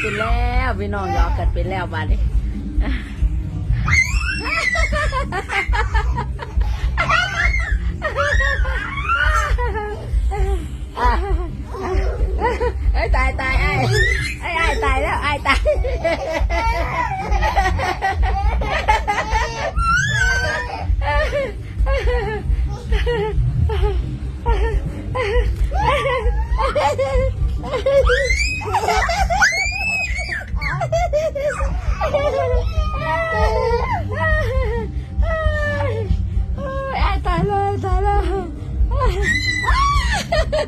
เป็นแล้วพี่น้องหยอกกันไปแล้วบัดนี้เอ้ยตา ส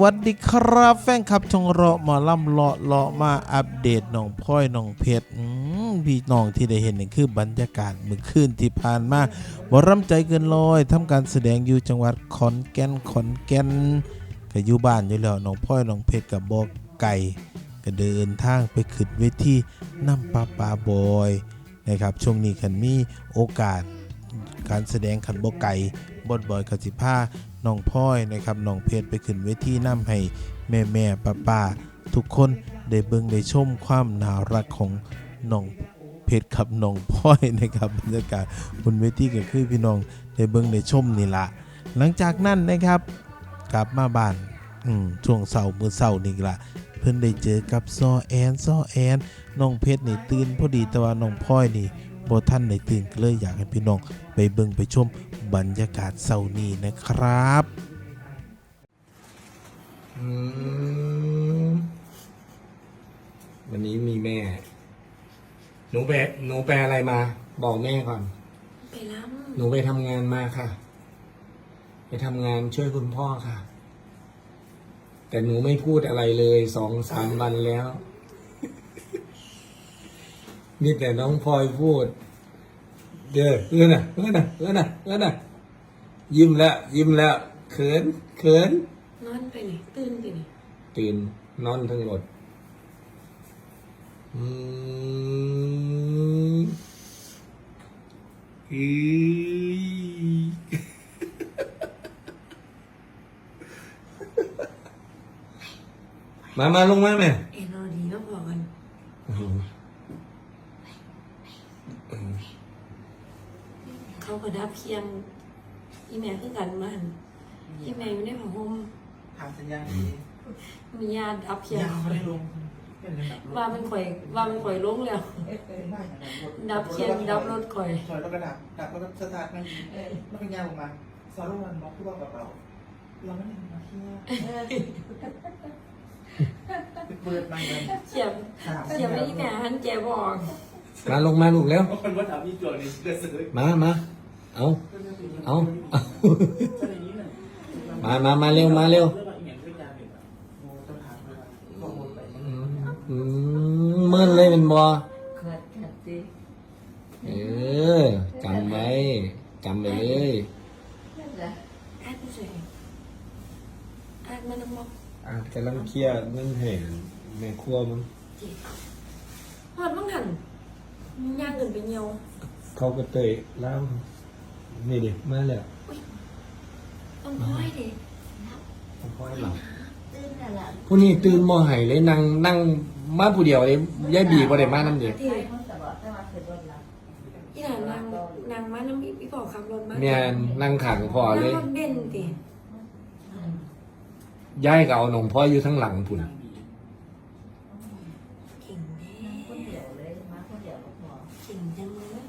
วัสดีครับ แฟนคลับชงเราะหมาล่ำเลาะเลาะมาอัปเดตน้องพลอยน้องเพชรพี่น้องที่ได้เห็นนี่คือบรรยากาศเมื่อคืนที่ผ่านมาบร่ำใจเกินลอยทำการแสดงอยู่จังหวัดขอนแก่นขอนแก่น ก็อยู่บ้านอยู่แล้วน้องพลอยน้องเพชรกับบอกไก่ก็เดินทางไปขึ้นเวทีน้ำปลาปลาบอยนะครับช่วงนี้คันมีโอกาสการแสดงขันบกไก่บดบอยกสิผ้าน้องพ้อยนะครับน้องเพชรไปขึ้นเวทีน้ำให้แม่แม่ป้าป้าทุกคนได้เบิ่งได้ชมความน่ารักของน้องเพชรกับน้องพ้อยนะครับบรรยากาศบนเวทีก็คือพี่น้องได้เบิ่งได้ชมนี่ละหลังจากนั้นนะครับ กลับมาบ้านอืมช่วงเสาร์มื้อเสาร์นี่ละเพิ่นได้เจอกับซอแอนซอแอนน้องเพชรนี่ตื่นพอดีแต่ว่าน้องพ้อยนี่บ่ท่านได้ตื่นก็เลยอยากให้พี่น้องไปเบิ่งไปชมบรรยากาศเสาร์นี้นะครับอืมวันนี้มีแม่ หนูไปหนูไปอะไรมา บอกแม่ก่อน ไปล้หนูไปทำงานมาค่ะ ไปทำงานช่วยคุณพ่อค่ะ แต่หนูไม่พูดอะไรเลยสองสามวันแล้วนี่แต่น้องพลอยพูด เด้อเออน่ะเออน่ะเออน่ะเออน่ะยิ้มแล้ว ยิ้มแล้ว เขิน เขินำนอนไปนี่ตื่นไปนี่ตื่นนอนทั้งหมดอืมอีมามาลงมาแม่เอ็นอดีแล้วพอกันเขาก็ดับเคียงอีแม่คือกันมาหั่นอีแม่อยู่ในผ้าห่มทำสัญญาณดีมีญาติดับเคียงยาวไม่ได้ลงเป็นระดับว่าเป็นข่อยว่าเป็นข่อยลงแล้วเอ๊ะเป็นได้นะดับเคียงดับรถข่อยถอยแล้วก็ดับดับแล้วก็สตาร์ทมันแล้วก็ยาวออกมาซอลมันบล็อกทุกรอบกับเราเราไม่ได้มาเที่ยว เปิดมาเลยเสียบเสียบไม่อีแม่หันแกบอกมาลงมาลูกแล้ว คนว่าถามพี่จวนี่เดือดสุดมามาเอาเอาเอามามามาเร็วมาเร็วเรื่องอะไรอย่างเงี้ยยาเนี่ยโมต้องถามเลยข้อมูลไปอืมอืมเมื่อนเลยเป็นบอเกิดเกิดดิเออจำไว้จำไปเลย อาดไม่ใช่อาดมันน้ำมอก อะกำลังเคลียร์เรื่องเห็นแม่ครัวมันจิหอดมังหันย่างเงินไปเหี่ยวเขาก็เตยแล้วนี่ดิมาแล้วต้องพ้อยดิผมพ่อให้หลับผู้นี้ตื่นมอไห้เลยนั่งนั่งมาผู้เดียวเลยยายบีบ่ได้มานั่นเดียวที่ที่หลานนางนางมาน้ำพี่บอกขับรถมาแม่นนั่งขังพอเลยนั่งรถเบนซ์ดิ ย้ายก็เอาหนองพ่ออยู่ทั้งหลังพุ่นเก่งแน่เก่งจังเลย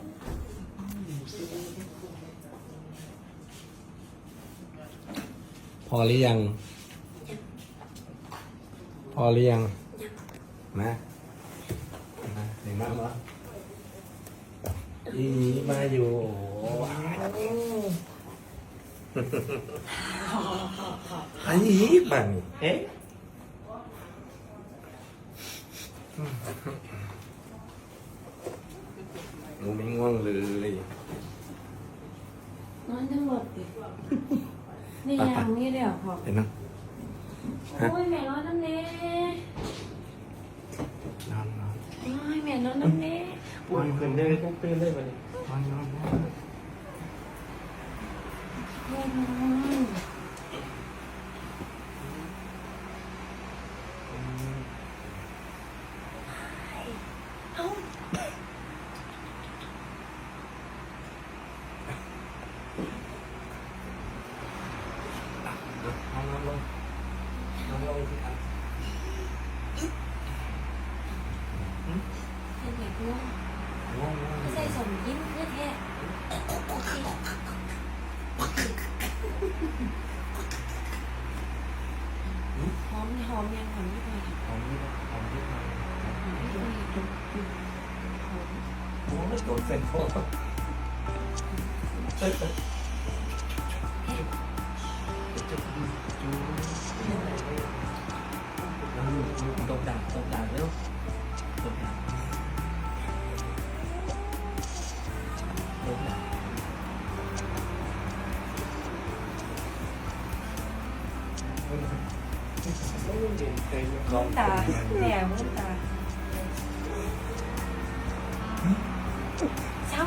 พอหรือยัง พอหรือยังมามาเห็นมากวะอีนี้มาอยู่โอ้โห อันนี้บังเอ๊ะหนูไม่ง่วงเลยนอนทั้งหมดดินี่ยังนี่เดี๋ยวพอเห็นไหมโอ้ยแม่นอนน้ำเน่นอนนอนโอ้ยแม่นอนน้ำเน่นได้ปุ๊บตื่นเลยวันนี้เอาน้ำลงน้ำลงสิครับ เป็นแบบง่วง ง่วงง่วง ไม่ใส่สมยิ้มเพื่อแท้โอเคหอมหอมยังหอมไม่พอ ของนี่นะของนี่นะ หอมไม่พอหอม โอ้ยโดนเส้นคอเอ้ยเอ้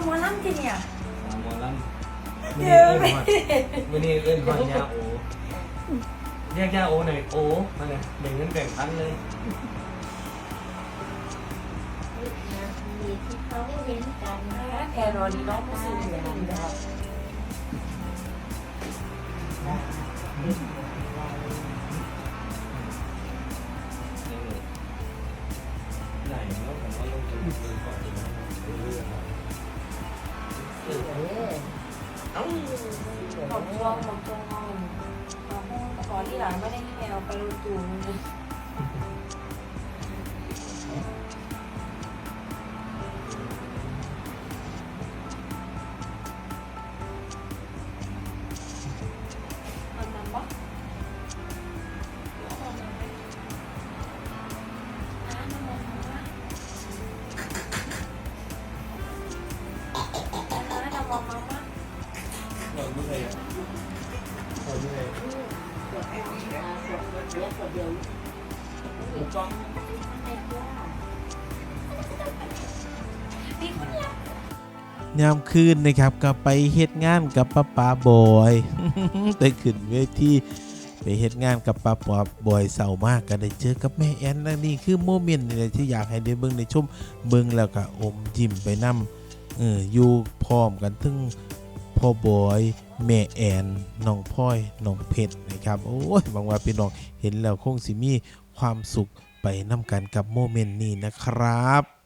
หน่มือตาช่างหมอลำจีเนี่ยสามหมอลำเดี๋ยวไม่วันนี้เล่นหอยยาโอเรียกยาโอหน่อยโอมาเลยแบ่งเงินแบ่งพันเลยมีที่เขาได้เว้นกันนะแอร์รอดีน้องมาซื้อเหลือดีแล้วไหนแล้วผมว่าลงทุนก่อนดีนะเรื่อง เอ้าขอบช่วงขอบช่วงห้องขอที่หลังไม่ได้แมวไปรูตู ถูกต้องไม่กล้ามีคนรักยามคืนนะครับก็ไปเฮ็ดงานกับป้าป๋าบอยได้ขึ้นเวทีไปเฮ็ดงานกับป้าป๋าบอยเศร้ามากก็ได้เจอกับแม่แอนและนี่คือโมเมนต์นี่แหละที่อยากให้ได้เบิ่งในชมเบิ่งแล้วก็อมยิ้มไปนำเอออยู่พร้อมกันถึง พ่อบอยแม่แอนน้องพ่อยน้องเพชรนะครับโอ้ยหวังว่าพี่น้องเห็นแล้วคงสิมีความสุขไปนำกันกับโมเมนต์นี้นะครับ